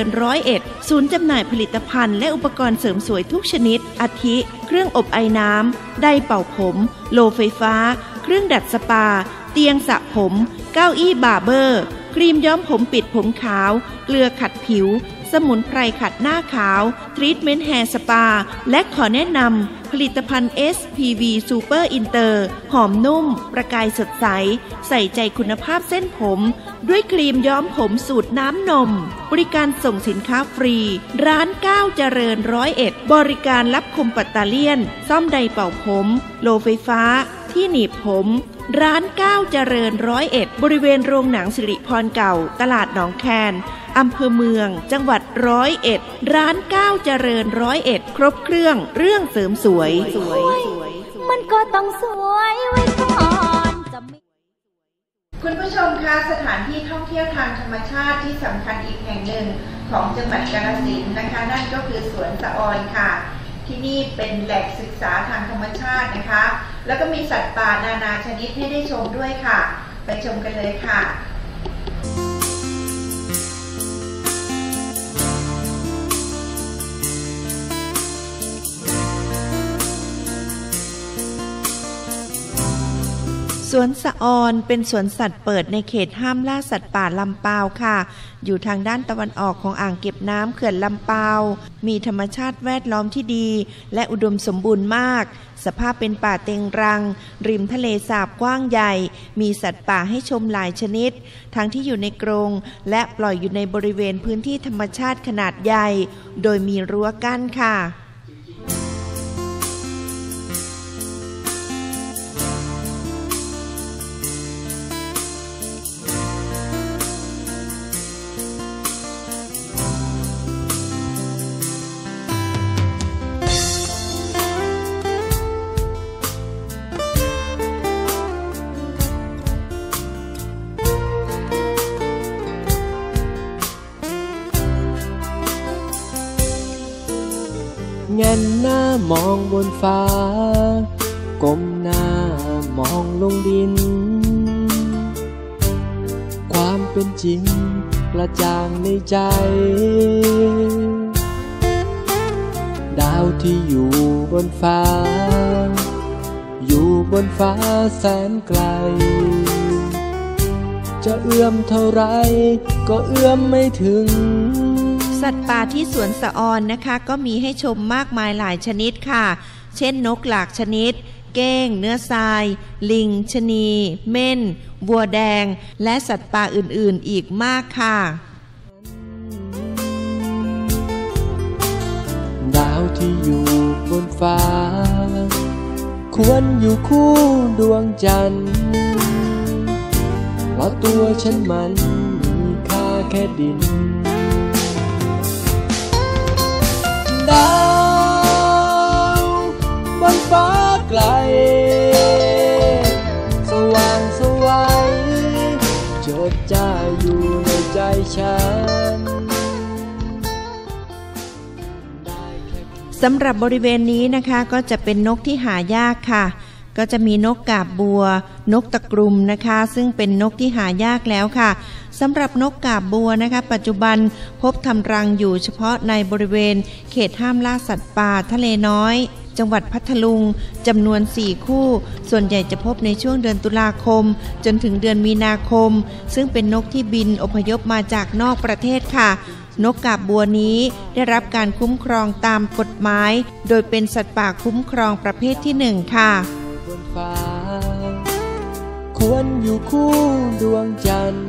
ร้านก้าวเจริญร้อยเอ็ดศูนย์จำหน่ายผลิตภัณฑ์และอุปกรณ์เสริมสวยทุกชนิด อาทิ เครื่องอบไอน้ำ ไดเป่าผม โลไฟฟ้า เครื่องดัดสปา เตียงสระผม เก้าอี้บาร์เบอร์ ครีมย้อมผมปิดผมขาว เกลือขัดผิว สมุนไพรขัดหน้าขาว ทรีทเมนต์แฮร์สปา และขอแนะนำ ผลิตภัณฑ์ SPV Super Inter หอมนุ่ม ประกายสดใส ใส่ใจคุณภาพเส้นผม ด้วยครีมย้อมผมสูตรน้ำนม บริการส่งสินค้าฟรี ร้านก้าวเจริญร้อยเอ็ด บริการรับคมปัตตาเลียน ซ่อมไดเป่าผม โลไฟฟ้า ที่หนีบผม ร้านก้าวเจริญร้อยเอ็ด บริเวณโรงหนังสิริพรเก่า ตลาดหนองแคน อำเภอเมือง จังหวัดร้อยเอ็ด ร้านก้าวเจริญร้อยเอ็ด ครบเครื่อง เรื่องเสริมสวยมันก็ต้องสวยไว้ก่อนจะไม่คุณผู้ชมคะสถานที่ท่องเที่ยวทางธรรมชาติที่สำคัญอีกแห่งหนึ่งของจังหวัดกาฬสินธุ์นะคะ นั่นก็คือสวนสะออนค่ะ ที่นี่เป็นแหล่งศึกษาทางธรรมชาตินะคะ แล้วก็มีสัตว์ป่านานาชนิดให้ได้ชมด้วยค่ะ ไปชมกันเลยค่ะ สวนสะออนเป็นสวนสัตว์เปิดในเขตห้ามล่าสัตว์ป่าลำปาวค่ะ อยู่ทางด้านตะวันออกของอ่างเก็บน้ำเขื่อนลำปาว มีธรรมชาติแวดล้อมที่ดี และอุดมสมบูรณ์มาก สภาพเป็นป่าเต็งรัง ริมทะเลสาบกว้างใหญ่ มีสัตว์ป่าให้ชมหลายชนิด ทั้งที่อยู่ในกรงและปล่อยอยู่ในบริเวณพื้นที่ธรรมชาติขนาดใหญ่ โดยมีรั้วกั้นค่ะามองบนฟ้า ก้มหน้ามองลงดิน ความเป็นจริงกระจ่างในใจ ดาวที่อยู่บนฟ้า อยู่บนฟ้าแสนไกล จะเอื้อมเท่าไรก็เอื้อมไม่ถึง สัตว์ป่าที่สวนสะออนนะคะ ก็มีให้ชมมากมายหลายชนิดค่ะ เช่นนกหลากชนิด เก้ง เนื้อทราย ลิง ชนี เม่นวัวแดง และสัตว์ป่าอื่นๆอีกมากค่ะ ดาวที่อยู่บนฟ้า ควรอยู่คู่ดวงจันทร์เพราะตัวฉันมันมีค่าแค่ดิน ดาวบนฟ้าไกล สว่างสวัยเจิดจ้าอยู่ในใจฉันสำหรับบริเวณนี้นะคะก็จะเป็นนกที่หายากค่ะ ก็จะมีนกกาบบัว นกตะกรุมนะคะ ซึ่งเป็นนกที่หายากแล้วค่ะสำหรับนกกาบบัวนะคะ ปัจจุบันพบทำรังอยู่เฉพาะในบริเวณ เขตห้ามล่าสัตว์ป่าทะเลน้อย จังหวัดพัทลุงจำนวน 4 คู่ ส่วนใหญ่จะพบในช่วงเดือนตุลาคม จนถึงเดือนมีนาคม ซึ่งเป็นนกที่บินอพยพมาจากนอกประเทศค่ะนกกาบบัวนี้ได้รับการคุ้มครองตามกฎหมาย โดยเป็นสัตว์ป่าคุ้มครองประเภทที่หนึ่งค่ะ ฟ้า ควรอยู่คู่ดวงจันทร์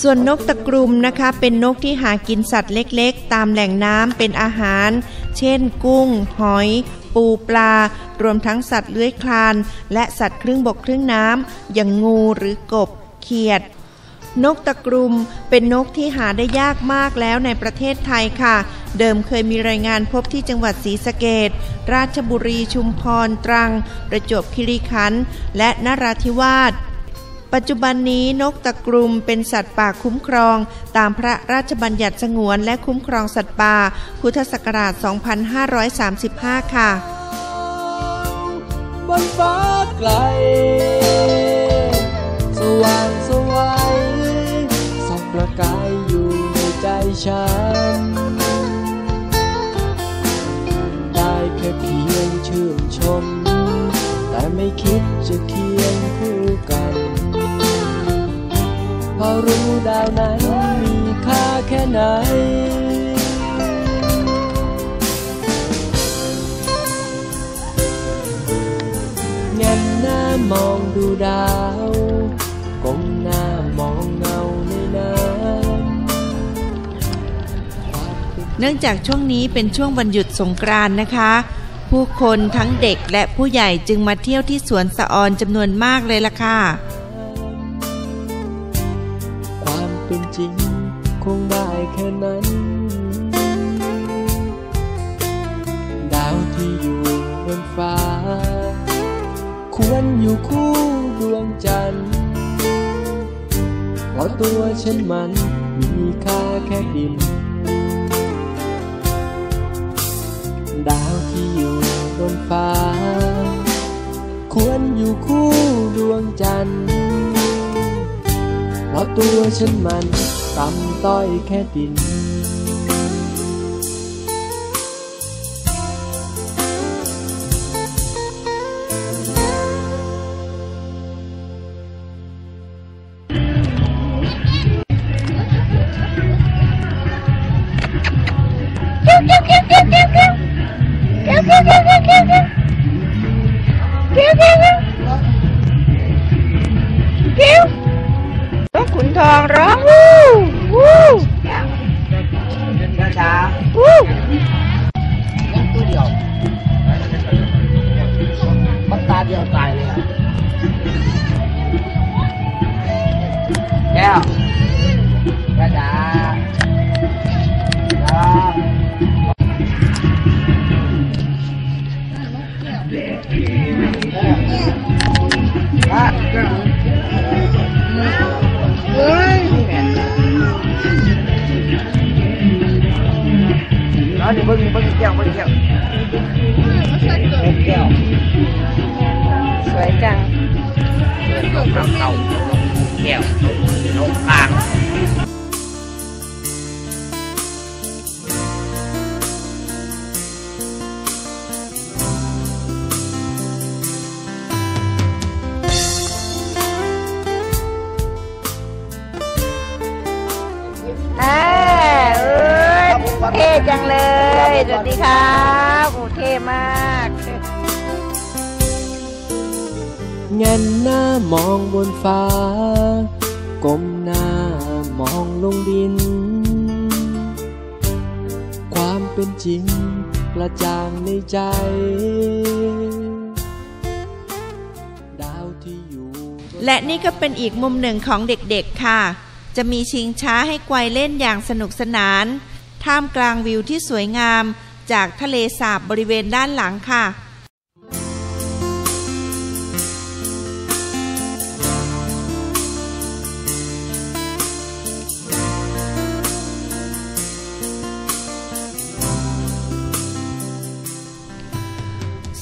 ส่วนนกตะกรุมนะคะเป็นนกที่หากินสัตว์เล็กๆ ตามแหล่งน้ำเป็นอาหาร เช่น กุ้ง หอย ปูปลา รวมทั้งสัตว์เลื้อยคลาน และสัตว์ครึ่งบกครึ่งน้ำอย่างงูหรือกบ เขียด นกตะกรุมเป็นนกที่หาได้ยากมากแล้วในประเทศไทยค่ะ เดิมเคยมีรายงานพบที่จังหวัดศรีสะเกดราชบุรีชุมพรตรัง ประจวบคีรีขันธ์และนราธิวาสปัจจุบันนี้นกตะกรุมเป็นสัตว์ป่าคุ้มครอง ตามพระราชบัญญัติสงวนและคุ้มครองสัตว์ป่า พุทธศักราช 2535 ค่ะ บนฟ้าไกล สว่างสวยส่องประกฉันได้ ไม่คิดจะเคียงคู่กันพราะรู้ดาวนั้นมีค่าแค่ไหนเงันหน้ามองดูดาวก้มหน้ามองเงาในน้ำเนื่องจากช่วงนี้เป็นช่วงวันหยุดสงกรานต์นะคะ ผู้คนทั้งเด็กและผู้ใหญ่จึงมาเที่ยวที่สวนสะออนจำนวนมากเลยล่ะค่ะ ความเป็นจริงคงได้แค่นั้น ดาวที่อยู่บนฟ้า ควรอยู่คู่ดวงจันทร์เพราะตัวฉันมันมีค่าแค่ดิน ดาวที่อยู่บนฟ้า ควรอยู่คู่ดวงจันทร์เพราะตัวฉันมันต่ำต้อยแค่ดิน ดิเบิ้งเบิ้งแก้วเบิ้งแก้วเบิ้งแก้วสว ยจังเต่าเต่าเต่าแก้วลงกลางอ่าเอ้ยเท่จังเลยสวัสดีครับโอ้เท่มากเงันหน้ามองบนฟ้า ก้มหน้ามองลงดิน ความเป็นจริงกระจ่างในใจ ดาวที่อยู่ และนี่ก็เป็นอีกมุมหนึ่งของเด็กๆค่ะ จะมีชิงช้าให้ไกวเล่นอย่างสนุกสนาน ท่ามกลางวิวที่สวยงามจากทะเลสาบบริเวณด้านหลังค่ะ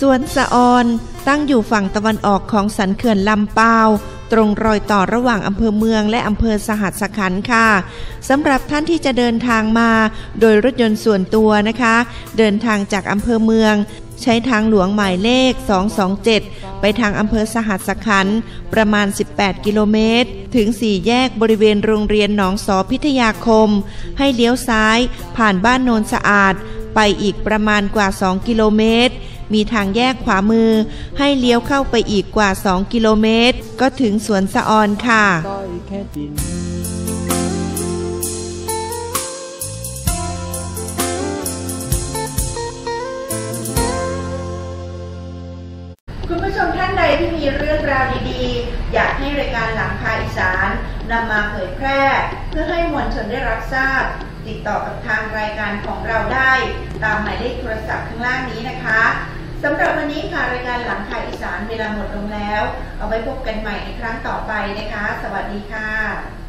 สวนสะออนตั้งอยู่ฝั่งตะวันออกของสันเขื่อนลำปาว ตรงรอยต่อระหว่างอำเภอเมืองและอำเภอสหัสขันค่ะสำหรับท่านที่จะเดินทางมา โดยรถยนต์ส่วนตัวนะคะ เดินทางจากอำเภอเมือง ใช้ทางหลวงหมายเลข 227 ไปทางอำเภอสหัสขันประมาณ 18 กิโลเมตร ถึง 4 แยกบริเวณโรงเรียนหนองสอพิทยาคม ให้เลี้ยวซ้าย ผ่านบ้านโนนสะอาด ไปอีกประมาณกว่า 2 กิโลเมตร มีทางแยกขวามือ ให้เลี้ยวเข้าไปอีกกว่า 2 กิโลเมตร ก็ถึงสวนสะออนค่ะคุณผู้ชมท่านใดที่มีเรื่องราวดีๆ อยากให้รายการหลังคาอีสานนำมาเผยแพร่ เพื่อให้มวลชนได้รับทราบ ติดต่อกับทางรายการของเราได้ ตามหมายเลขโทรศัพท์ข้างล่างนี้นะคะ สำหรับวันนี้ค่ะรายการหลังคาอีสานเวลาหมดลงแล้ว เอาไว้พบกันใหม่ในครั้งต่อไปนะคะ สวัสดีค่ะ